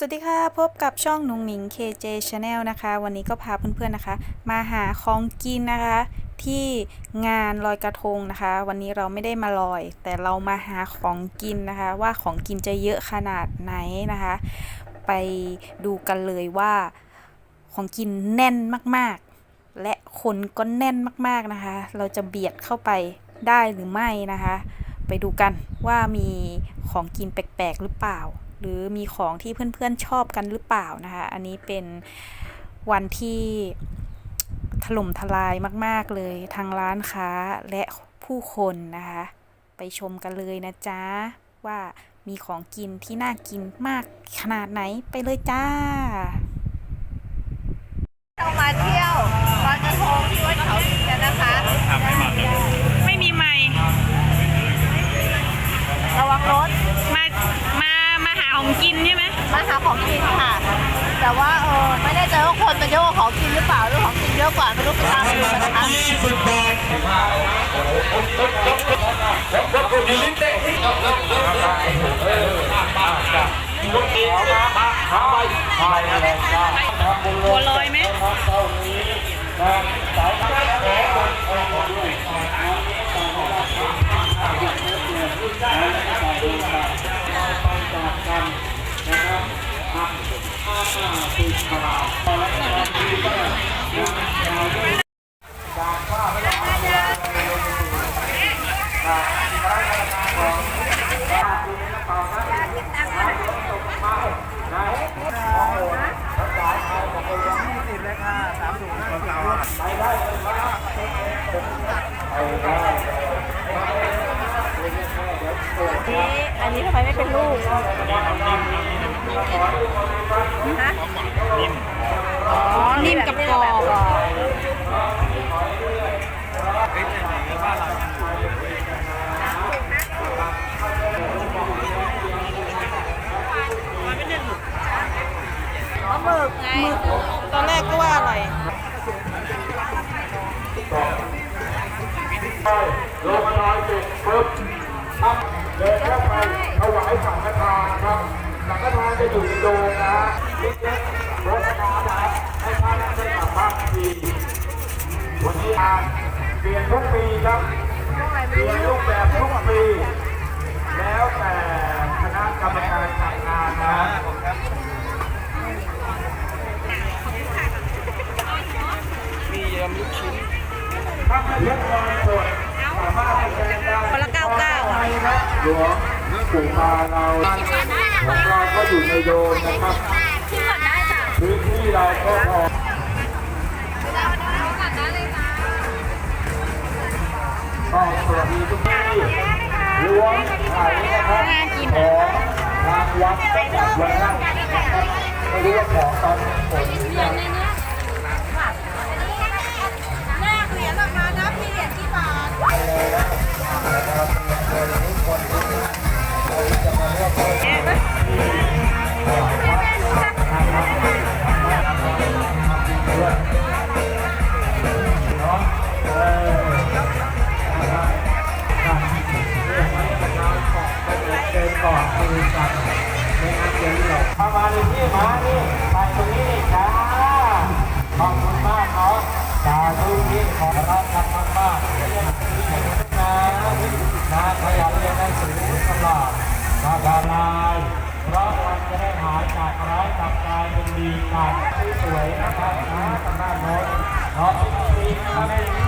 สวัสดีค่ะ พบกับช่องนุงหมิง KJ Channel นะคะ วันนี้ก็พาเพื่อนๆนะคะ มาหาของกินนะคะ ที่งานลอยกระทงนะคะ วันนี้เราไม่ได้มาลอย แต่เรามาหาของกินนะคะ ว่าของกินจะเยอะขนาดไหนนะคะ ไปดูกันเลยว่าของกินแน่นมากๆ และคนก็แน่นมากๆนะคะ เราจะเบียดเข้าไปได้หรือไม่นะคะ ไปดูกันว่ามีของกินแปลกๆหรือเปล่า หรือมีของที่เพื่อนๆชอบกันหรือเปล่านะคะ อันนี้เป็นวันที่ถล่มทลายมาก ๆ เลยทางร้านค้าและผู้คนนะคะ ไปชมกันเลยนะจ๊ะ ว่ามีของกินที่น่ากินมากขนาดไหนไปเลยจ้าเรา ของกินหรือเปล่าหรือของกินเยอะกว่าไม่รู้ไปตามดูกันนะคะบัวลอยไหม อันนี้ทำไมไม่เป็นลูกฮะอ๋อ นิ่มกับกรอบ ปลาหมึกไง ตอนแรกก็ว่าอร่อย ลงมาน้อยเสร็จปุ๊บครับเดินเข้าไปถวายสังฆทานครับสังฆทานจะ อยู่ในโดมนะฮะเล็กๆรถน้ำนะให้ท่านได้กลับบ้านทีวันนี้งานเปลี่ยนทุกปีครับเปลี่ยนรูปแบบทุกปี แล้วแต่คณะกรรมการจัดงานนะมียำลูกชิ้นถ้าเล็กน้อยสดสามารถให้แทนได้คนละเก้าเก้าอะหลวง ปู่พาเราของเราก็อยู่ในโดมนะครับที่ก่อนได้จ้ะพื้นที่เราก็พอก็สวัสดีทุกที่รวมไข่นะครับของทางวัดจังหวัดวันนั้นนะครับไม่รู้ว่าของตอนนี้ผล ลี้ยงหรอกเอามาเลยพี่มานี่ไปตรงนี้นี่จ้าขอบคุณมากเนาะสาธุที่ขอรับทำมากมากเรียนหนังสือเก่งนะนะขยันเรียนหนังสือตลอดมาดาลายเพราะวันจะได้หายจากร้ายกลับกลายเป็นดีกันที่สวยนะครับนะทางด้านโน้นเนาะดีนะครับ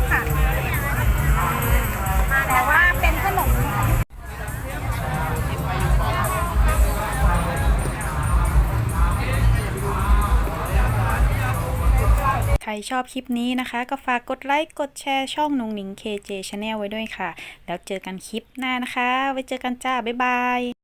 กค่ะ แต่ว่าเป็นขนมใครชอบคลิปนี้นะคะ ก็ฝากกดไลค์ กดแชร์ช่องนุงหนิง KJ Channel ไว้ด้วยค่ะ แล้วเจอกันคลิปหน้านะคะ ไว้เจอกันจ้า บ๊ายบาย